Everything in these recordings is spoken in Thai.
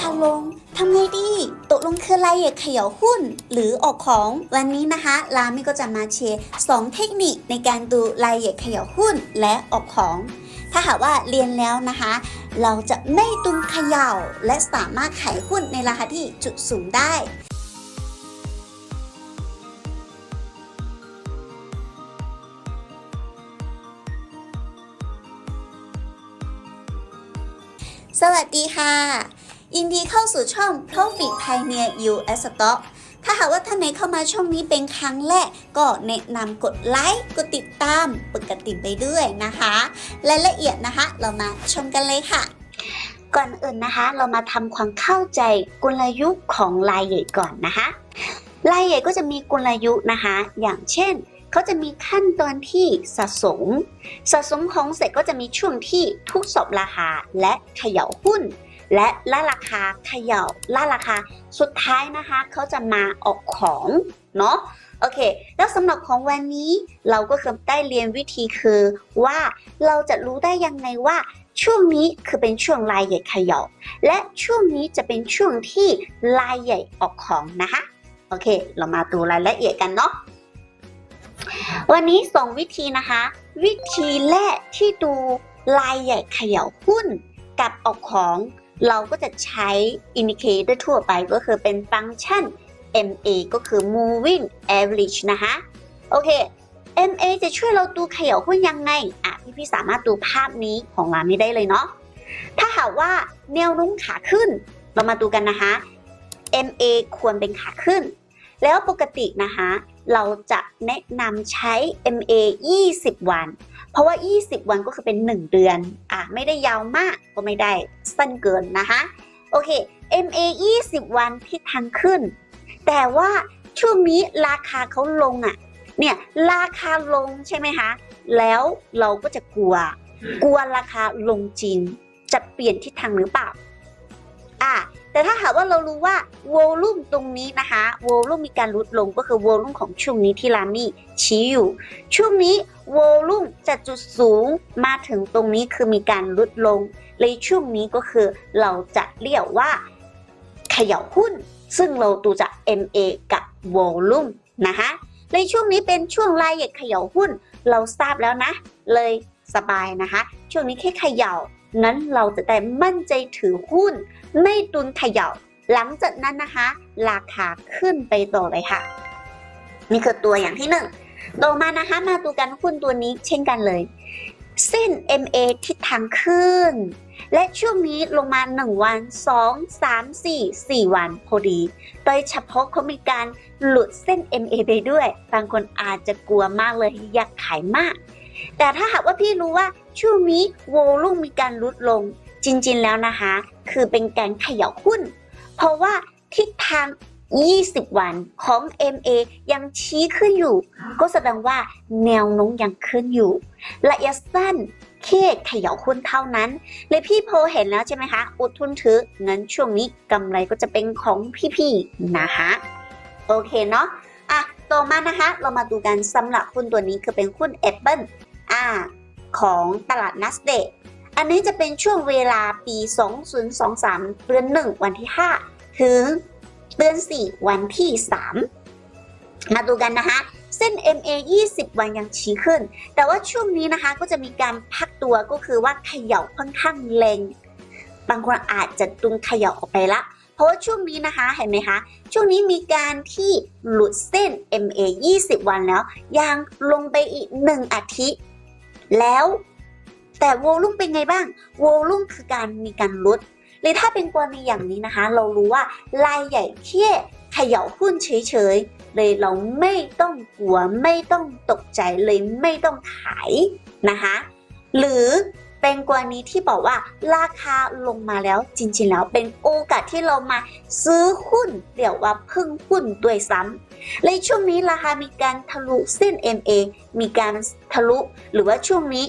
คาลงทำไงดี ตกลงคืออะไรเขย่าหุ้น หรือออกของวันนี้นะคะ ลามิก็จะมาแชร์2เทคนิคในการดูรายละเอียดเขย่าหุ้นและออกของ ถ้าหากว่าเรียนแล้วนะคะ เราจะไม่ตุนเขย่า และสามารถขายหุ้นในราคาที่จุดสูงได้สวัสดีค่ะ ยินดีเข้าสู่ช่อง Profit Pioneer US Stock ถ้าหากว่าท่านไหนเข้ามาช่องนี้เป็นครั้งแรก ก็แนะนำกดไลค์ กดติดตามปกติไปด้วยนะคะ รายละเอียดนะคะ เรามาชมกันเลยค่ะ ก่อนอื่นนะคะ เรามาทำความเข้าใจกลยุทธ์ของลายใหญ่ก่อนนะคะลายใหญ่ก็จะมีกลยุทธ์นะคะ อย่างเช่นเขาจะมีขั้นตอนที่สะสม สะสมของเสร็จก็จะมีช่วงที่ทุกสอบราคาและเขย่าหุ้น และล่าราคาเขย่าล่าราคาสุดท้ายนะคะเขาจะมาออกของเนาะโอเค แล้วสำหรับของวันนี้เราก็คือได้เรียนวิธีคือว่าเราจะรู้ได้ยังไงว่าช่วงนี้คือเป็นช่วงลายใหญ่เขย่าและช่วงนี้จะเป็นช่วงที่ลายใหญ่ออกของนะคะโอเค เรามาดูรายละเอียดกันเนาะวันนี้สองวิธีนะคะ วิธีแรกที่ดูลายใหญ่เขย่าหุ้นกับออกของ เราก็จะใช้อินดิเคเตอร์ทั่วไปก็คือเป็นฟังก์ชัน MA ก็คือ moving average นะคะโอเค MA จะช่วยเราดูเขย่าหุ้นยังไง อะ พี่พี่ๆสามารถดูภาพนี้ของร้านนี้ได้เลยเนาะ ถ้าหากว่าแนวโน้มขาขึ้น เรามาดูกันนะคะ MA ควรเป็นขาขึ้น แล้วปกตินะคะ เราจะแนะนำใช้ MA 20 วัน เพราะว่า 20 วันก็คือเป็น 1 เดือน อะ ไม่ได้ยาวมากก็ไม่ได้สั้นเกินนะคะ โอเค MA 20 วันที่ทางขึ้น แต่ว่าช่วงนี้ราคาเขาลงอะ เนี่ย ราคาลงใช่ไหมคะ แล้วเราก็จะกลัว กลัวราคาลงจริง จะเปลี่ยนทิศทางหรือเปล่า อะ แต่ถ้าหากว่าเรารู้ว่าวอลลุ่มตรงนี้นะคะวอลลุ่มมีการลดลงก็คือวอลลุ่มของช่วงนี้ที่รามี่ชี้อยู่ช่วงนี้วอลลุ่มจากจุดสูงมาถึงตรงนี้คือมีการลดลงเลยช่วงนี้ก็คือเราจะเรียกว่าเขย่าหุ้น ซึ่งเราดูจาก MA กับวอลลุ่มนะคะในช่วงนี้เป็นช่วงรายละเอียดเขย่าหุ้น เราทราบแล้วนะ เลยสบายนะคะ ช่วงนี้แค่เขย่า นั้นเราจะได้มั่นใจถือหุ้น ไม่ตุนเขย่า หลังจากนั้นนะคะ ราคาขึ้นไปต่อเลยค่ะ นี่คือตัวอย่างที่หนึ่งต่อมานะคะมาดูกันหุ้นตัวนี้เช่นกันเลย เส้น MA ทิศทางขึ้น และช่วงนี้ลงมา 1 วัน 2 3 4 4 วันพอดี โดยเฉพาะเขามีการหลุดเส้น MA ไปด้วย บางคนอาจจะกลัวมากเลยอยากขายมาก แต่ถ้าหากว่าพี่รู้ว่าช่วงนี้โวลุ่มมีการลดลง จริงๆแล้วนะคะ คือเป็นการเขย่าหุ้น เพราะว่าทิศทาง 20 วันของ MA ยังชี้ขึ้นอยู่ ก็แสดงว่าแนวโน้มยังขึ้นอยู่ ระยะสั้นแค่ขย่าหุ้นเท่านั้น เลยพี่โพเห็นแล้วใช่ไหมคะ อุดทุนถือเงั้นช่วงนี้กำไรก็จะเป็นของพี่ๆนะคะโอเคเนาะอะต่อมานะคะ เรามาดูกันสำหรับหุ้นตัวนี้คือเป็นหุ้น Apple อ่าของตลาด NASDAQ อันนี้จะเป็นช่วงเวลาปี 2023 เดือน 1 วันที่ 5 ถึงเดือน 4 วันที่ 3 มาดูกันนะคะ เส้น MA 20 วันยังชี้ขึ้น แต่ว่าช่วงนี้นะคะก็จะมีการพักตัวก็คือว่าเขย่าค่อนข้างแรงบางคนอาจจะตุนเขย่าออกไปละ เพราะว่าช่วงนี้นะคะเห็นไหมคะ ช่วงนี้มีการที่หลุดเส้น MA 20 วันแล้วยังลงไปอีก 1 อาทิตย์ แล้วแต่โวลุ่มเป็นไงบ้างโวลุ่มคือการมีการลดเลยถ้าเป็นกรณีอย่างนี้นะคะ เรารู้ว่ารายใหญ่แค่เขย่าหุ้นเฉยๆ เลยเราไม่ต้องกลัวไม่ต้องตกใจเลยไม่ต้องขายนะคะ หรือ เป็นกรณีที่บอกว่าราคาลงมาแล้วจริงๆแล้วเป็นโอกาสที่เรามาซื้อหุ้นเรียกว่าพึ่งหุ้นด้วยซ้ำในช่วงนี้ราคามีการทะลุเส้น MA มีการทะลุหรือว่าช่วงนี้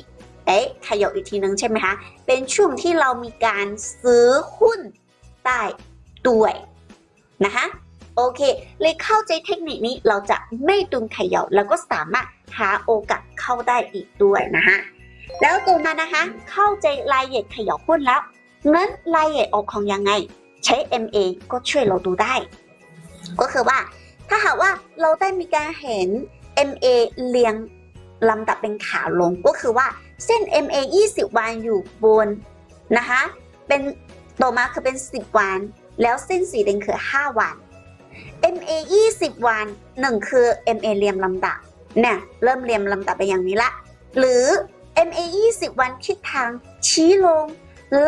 เอ๊ะขยับอีกทีนึงใช่ไหมคะ เป็นช่วงที่เรามีการซื้อหุ้นใต้ด้วยนะคะโอเค เลยเข้าใจเทคนิคนี้เราจะไม่ตุนเขย่าแล้วก็สามารถหาโอกาสเข้าได้อีกด้วยนะคะ แล้วตัวมานนะคะ เข้าใจรายละเอียดขย่าหุ้นแล้วงั้นรายละเอียดออกของยังไง ใช้ MA ก็ช่วยเราดูได้ ก็คือว่า ถ้าหากว่าเราได้มีการเห็น MA เรียงลำดับเป็นขาลง ก็คือว่าเส้น MA 20 วันอยู่บนนะคะ เป็นต่อมาคือเป็น 10 วัน แล้วเส้นสีแดงคือ 5 วัน MA 20 วัน 1 คือ MA เรียงลำดับเนี่ยเริ่มเรียงลำดับไปอย่างนี้ละ หรือ MA 20 วันทิศทางชี้ลง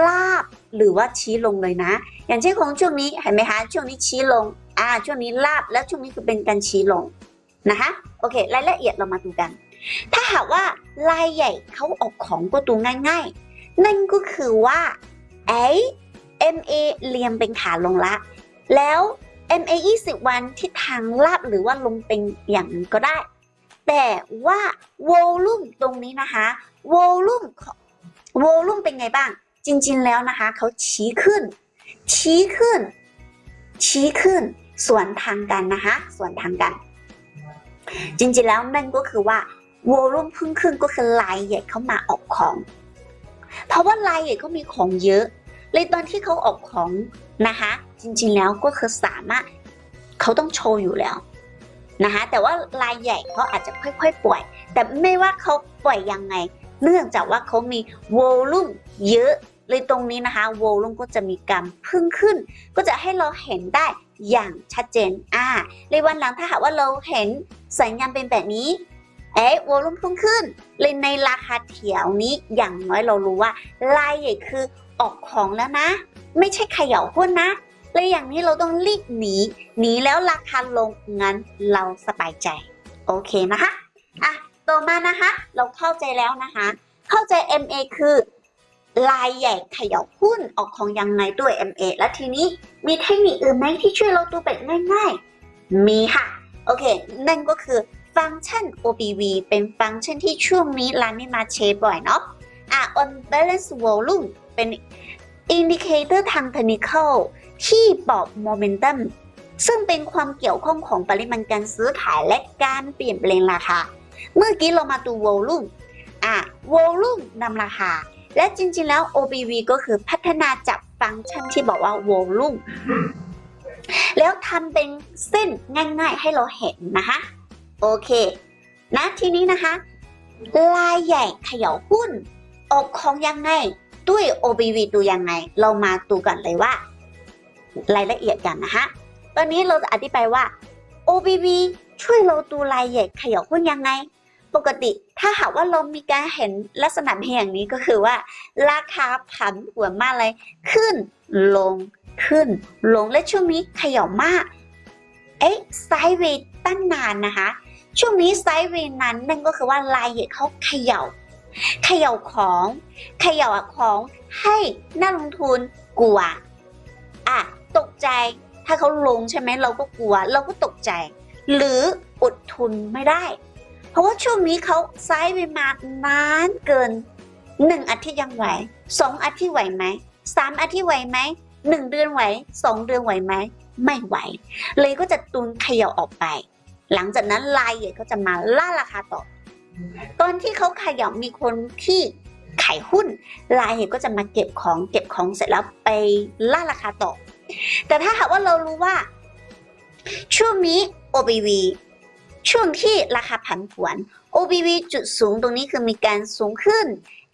ลาบ หรือว่าชี้ลงเลยนะ อย่างเช่นของช่วงนี้เห็นไหมคะช่วงนี้ชี้ลงอ่าช่วงนี้ลาบแล้วช่วงนี้คือเป็นการชี้ลงนะคะโอเค รายละเอียดเรามาดูกัน ถ้าหากว่าลายใหญ่เขาออกของก็ดูง่าย ๆ นั่นก็คือว่าไอ้ MA เรียงเป็นขาลงละ แล้ว MA 20 วันทิศทางลาบหรือว่าลงเป็นอย่างนั้ก็ได้ แต่ว่า volume ตรงนี้นะคะ volume ของ volume เป็นไงบ้าง จริง ๆ แล้วนะคะ เขาชี้ขึ้น ชี้ขึ้น ชี้ขึ้น ส่วนทางกันนะคะ ส่วนทางกัน จริง ๆ แล้วนั่นก็คือว่าวอลุ่มพึ่งขึ้นก็คือลายใหญ่เขามาออกของ เพราะว่าลายใหญ่เขามีของเยอะ เลยตอนที่เขาออกของนะคะ จริง ๆ แล้วก็คือสามารถเขาต้องโชว์อยู่แล้วนะคะแต่ว่าลายใหญ่เขาอาจจะค่อยๆปล่อย แต่ไม่ว่าเขาปล่อยยังไง เนื่องจากว่าเขามีวอลุ่มเยอะ เลยตรงนี้นะคะวอลุ่มก็จะมีการพึ่งขึ้น ก็จะให้เราเห็นได้อย่างชัดเจนอ่าเลยวันหลังถ้าหากว่าเราเห็นสัญญาณเป็นแบบนี้เอ๊ะวอลุ่มพุ่งขึ้น เลยในราคาแถวนี้อย่างน้อยเรารู้ว่าลายใหญ่คือออกของแล้วนะ ไม่ใช่เขย่าหุ้นนะเลยอย่างนี้เราต้องรีบหนีหนีแล้วราคาลงงั้นเราสบายใจ โอเคนะคะอะ ต่อมานะคะ เราเข้าใจแล้วนะคะ เข้าใจ MA คือลายใหญ่เขย่าหุ้นออกของยังไงด้วย MA และทีนี้มีเทคนิคอื่นไหมที่ช่วยเราดูแบบง่ายๆ มีค่ะ โอเค นั่นก็คือฟังก์ชัน OBV เป็นฟังก์ชันที่ช่วงนี้ร้านไม่มาเชฟบ่อยเนาะอะ on balance volume เป็นอินดิเคเตอร์ทางเทคนิคอลที่บอกโมเมนตัมซึ่งเป็นความเกี่ยวข้องของปริมาณการซื้อขายและการเปลี่ยนแปลงราคา เมื่อกี้เรามาดู volume อะ volume นำราคา และจริงๆแล้ว OBV ก็คือพัฒนาจากฟังก์ชันที่บอกว่า volume แล้วทำเป็นเส้นง่ายๆให้เราเห็นนะคะ โอเคนะทีนี้นะคะลายใหญ่เขย่าหุ้น ออกของยังไงด้วย OBV ดูยังไง เรามาดูกันเลยว่า รายละเอียดกันนะคะตอนนี้เราจะอธิบายว่า OBV ช่วยเราดูลายใหญ่เขย่าหุ้นยังไง ปกติถ้าหากว่าเรามีการเห็นลักษณะเป็นอย่างนี้ก็คือว่า ราคาผันผวนมากเลย ขึ้นลงขึ้น ลงและช่วงนี้เขย่ามากเอ๊ะไซด์เวย์ตั้งนานนะคะ ช่วงนี้ไซด์เวย์นั้นนั่นก็คือว่าลายใหญ่เขาเขย่าเขย่าของเขย่าของให้นักลงทุนกลัวอะตกใจถ้าเขาลงใช่ไหมเราก็กลัว เราก็ตกใจ หรืออดทุนไม่ได้ เพราะว่าช่วงนี้เขาไซด์ไปมานานเกินหนึ่งอาทิตย์ยังไหวสองอาทิตย์ไหวไหมสามอาทิตย์ไหวไหมหนึ่งเดือนไหวสองเดือนไหวไหมไม่ไหว เลยก็จะตุนเขย่าออกไป หลังจากนั้นลายใหญ่ก็จะมาล่าราคาต่อ ตอนที่เขาเขย่ามีคนที่ขายหุ้นลายใหญ่ก็จะมาเก็บของเก็บของเสร็จแล้วไปล่าราคาต่อ แต่ถ้าหากว่าเรารู้ว่าช่วงนี้ OBV ช่วงที่ราคาผันผวน OBV จุดสูงตรงนี้คือมีการสูงขึ้น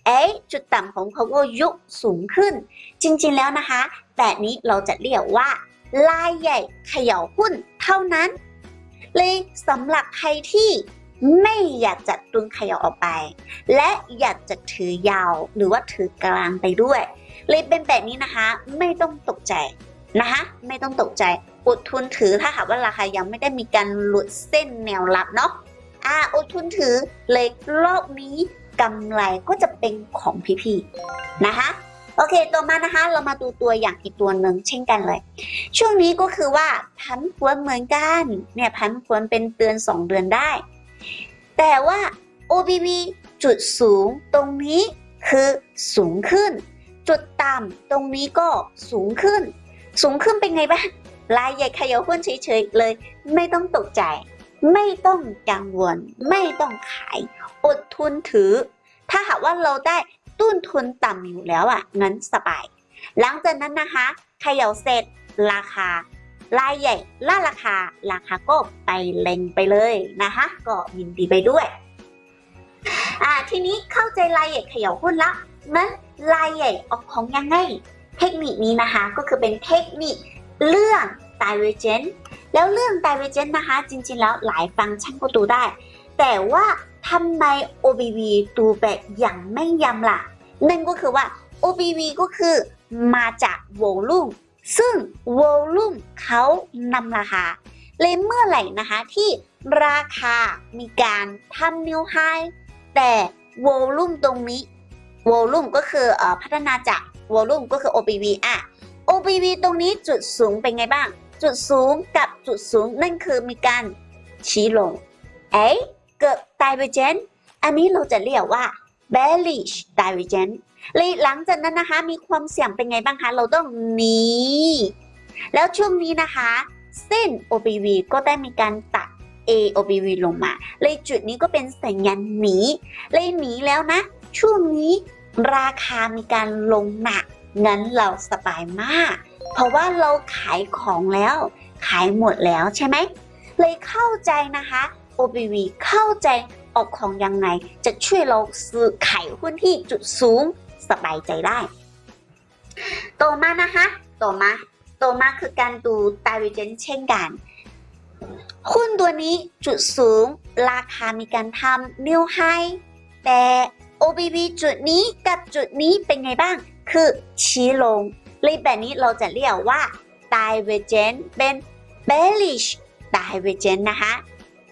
เอ๊จุดต่ำของเขาก็ยกสูงขึ้น จริงๆแล้วนะคะ แบบนี้เราจะเรียกว่าลายใหญ่เขย่าหุ้นเท่านั้น เลยสำหรับใครที่ไม่อยากจะตุนเขย่าออกไป และอยากจะถือยาวหรือว่าถือกลางไปด้วย เลยเป็นแบบนี้นะคะ ไม่ต้องตกใจนะคะ ไม่ต้องตกใจ อดทุนถือถ้าหากว่าราคายังไม่ได้มีการหลุดเส้นแนวรับเนาะอ่าอดทุนถือเลยรอบนี้กำไรก็จะเป็นของพี่ๆนะคะโอเค ต่อมานะคะ เรามาดูตัวอย่างอีกตัวหนึ่งเช่นกันเลย ช่วงนี้ก็คือว่าพันผวนเหมือนกัน เนี่ยพันผวนเป็นเดือน2 เดือนได้ แต่ว่า OBV จุดสูงตรงนี้คือสูงขึ้น จุดต่ำตรงนี้ก็สูงขึ้น สูงขึ้นเป็นไงบ้าง รายใหญ่ขยาหุ้นเฉยๆเลย ไม่ต้องตกใจ ไม่ต้องกังวล ไม่ต้องขาย อดทุนถือ ถ้าหากว่าเราได้ต้นทุนต่ำอยู่แล้วอะงั้นสบาย หลังจากนั้นนะคะเขย่าเสร็จราคารายใหญ่ล่าราคา ราคาก็ไปเล็งไปเลยนะคะ ก็ยินดีไปด้วยอ่าทีนี้เข้าใจรายใหญ่เขย่าหุ้นละนั้นรายใหญ่ออกของยังไง เทคนิคนี้นะคะก็คือเป็นเทคนิค เรื่อง divergent แล้วเรื่อง divergent นะคะ จริงๆ แล้วหลายฟังก์ชันก็ดูได้ แต่ว่าทำไม OBV ดูแบบอย่างไม่ยำล่ะ นั่นก็คือว่า OBV ก็คือมาจาก volume ซึ่ง volume เขานำราคาเลยเมื่อไหร่นะคะที่ราคามีการทำ new high แต่ volume ตรงนี้ volume ก็คืออพัฒนาจาก volume ก็คือ OBV อะ OBV ตรงนี้จุดสูงเป็นไงบ้าง จุดสูงกับจุดสูงนั่นคือมีการชี้ลง เอ๊ะเกิด divergent อันนี้เราจะเรียกว่า bearish divergent เลยหลังจากนั้นนะคะ มีความเสี่ยงเป็นไงบ้างคะ เราต้องหนีแล้วช่วงนี้นะคะ เส้น OBV ก็ได้มีการตัด AOBV ลงมา เลยจุดนี้ก็เป็นสัญญาณหนี เลยหนีแล้วนะ ช่วงนี้ราคามีการลงหนัก งั้นเราสบายมาก เพราะว่าเราขายของแล้ว ขายหมดแล้วใช่ไหม เลยเข้าใจนะคะ OBV เข้าใจออกของยังไง จะช่วยเราซื้อขายหุ้นที่จุดสูงสบายใจได้ ต่อมานะคะ ต่อมา ต่อมาคือการดู divergence เช่นกัน หุ้นตัวนี้จุดสูง ราคามีการทำ new high แต่ OBV จุดนี้กับจุดนี้เป็นไงบ้าง คือชี้ลงเลยแบบนี้เราจะเรียกว่า divergent เป็น bearish divergent นะคะ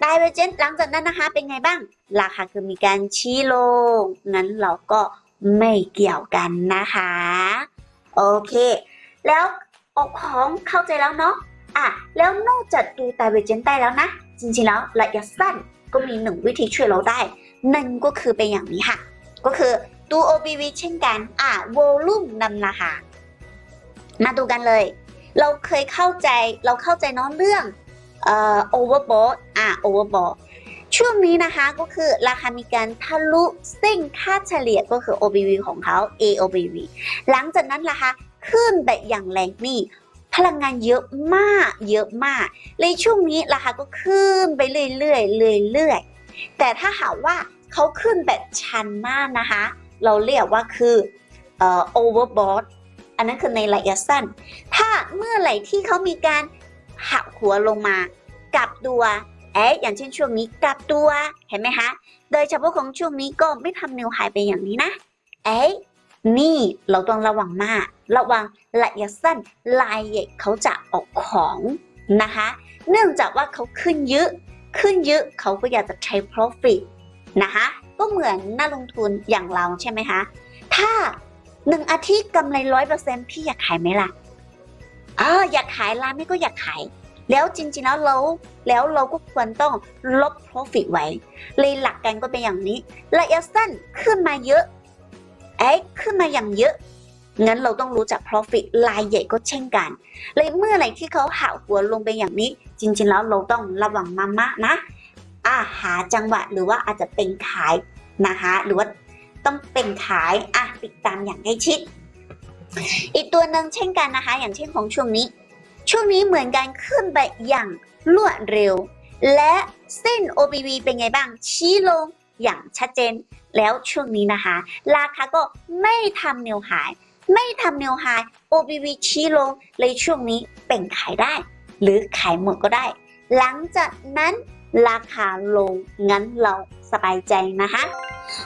divergent หลังจากนั้นนะคะเป็นไงบ้าง ราคาคือมีการชี้ลง งั้นเราก็ไม่เกี่ยวกันนะคะ โอเค แล้วออกของเข้าใจแล้วเนาะอะแล้วนอกจากดู divergent ได้แล้วนะ จริงๆแล้วระยะสั้นก็มีหนึ่งวิธีช่วยเราได้นั่นก็คือเป็นอย่างนี้ค่ะ ก็คือ ดู OBV เช่นกัน อะ volume นำราคามาดูกันเลย เราเคยเข้าใจ เราเข้าใจน้องเรื่องเอ่อ overbought อะ overbought ช่วงนี้นะคะก็คือราคามีการทะลุเส้นค่าเฉลี่ยก็คือ OBV ของเขา AOBV หลังจากนั้นราคาขึ้นแบบอย่างแรงนี่พลังงานเยอะมากเยอะมากเลยช่วงนี้ราคาก็ขึ้นไปเรื่อยๆเรื่อยๆแต่ถ้าหากว่าเขาขึ้นแบบชันมากนะคะ เราเรียกว่าคือเอ่อ overbought อันนั้นคือในระยะสั้น ถ้าเมื่อไหร่ที่เขามีการหักหัวลงมา กลับตัว เอ๊ะอย่างเช่นช่วงนี้กลับตัว เห็นไหมคะ โดยเฉพาะของช่วงนี้ก็ไม่ทำนิวไฮไปอย่างนี้นะ เอ๊ะนี่เราต้องระวังมาก ระวังระยะสั้นลายใหญ่เขาจะออกของนะคะ เนื่องจากว่าเขาขึ้นเยอะ ขึ้นเยอะเขาก็อยากจะใช้ profit นะคะ ก็เหมือนนักลงทุนอย่างเราใช่ไหมคะถ้าหนึ่งอาทิตย์กำไรร้อยเปอร์เซ็นต์พี่อยากขายไหมล่ะอ่าอยากขายร้านไม่ก็อยากขาย แล้วจริงๆแล้วเราแล้วเราก็ควรต้องลบ profit ไว้เลยหลักการก็เป็นอย่างนี้ระยะสั้นขึ้นมาเยอะเอ๊ะขึ้นมาอย่างเยอะงั้นเราต้องรู้จัก profit รายใหญ่ก็เช่นกัน เลยเมื่อไหร่ที่เขาหักหัวลงไปอย่างนี้ จริง ๆ แล้วเราต้องระวังมากๆนะอาหาจังหวะหรือว่าอาจจะเป็นขาย นะคะ หรือว่าต้องเป็นขายอะติดตามอย่างใกล้ชิด อีกตัวหนึ่งเช่นกันนะคะ อย่างเช่นของช่วงนี้ ช่วงนี้เหมือนกันขึ้นไปอย่างรวดเร็ว และเส้น OBV เป็นไงบ้าง ชี้ลงอย่างชัดเจนแล้วช่วงนี้นะคะ ราคาก็ไม่ทำเนวไฮไม่ทำเนวไฮ OBV ชี้ลงเลยช่วงนี้เป็นขายได้ หรือขายหมดก็ได้ หลังจากนั้นราคาลงงั้นเรา สบายใจนะคะ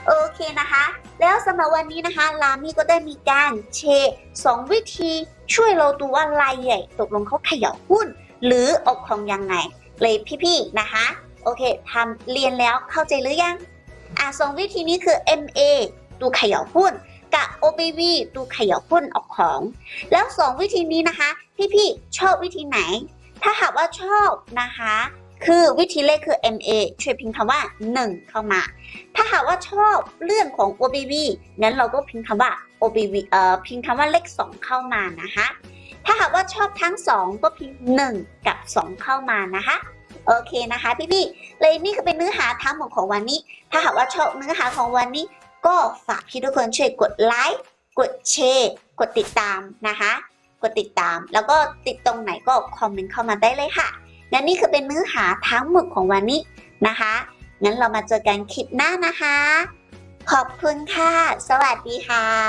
โอเคนะคะ แล้วสำหรับวันนี้นะคะ ลามี่ก็ได้มีการแชร์สองวิธีช่วยเราดูว่ารายใหญ่ตกลงเขาขย่าหุ้น หรืออกของยังไง เลยพี่ๆนะคะ โอเคทำเรียนแล้วเข้าใจหรือยัง อะสองวิธีนี้คือ MA ดูเขย่าหุ้นกับ OBV ดูเขย่าหุ้นออกของ แล้วสองวิธีนี้นะคะ พี่ๆชอบวิธีไหน ถ้าหากว่าชอบนะคะ คือวิธีเลขคือ MA ช่วยพิมพ์คำว่า 1 เข้ามา ถ้าหากว่าชอบเรื่องของ OBV งั้นเราก็พิมพ์คำว่า OBV เอ่อพิมพ์คำว่าเลข 2 เข้ามานะคะ ถ้าหากว่าชอบทั้ง 2 ก็พิมพ์ 1 กับ 2 เข้ามานะคะโอเคนะคะพี่ๆเลยนี่คือเป็นเนื้อหาทั้งหมดของวันนี้ ถ้าหากว่าชอบเนื้อหาของวันนี้ ก็ฝากพี่ทุกคนช่วยกดไลค์กดแชร์กดติดตามนะคะ กดติดตาม แล้วก็ติดตรงไหนก็คอมเมนต์เข้ามาได้เลยค่ะ และนี่คือเป็นเนื้อหาทั้งหมดของวันนี้นะคะ งั้นเรามาเจอกันคลิปหน้านะคะ ขอบคุณค่ะ สวัสดีค่ะ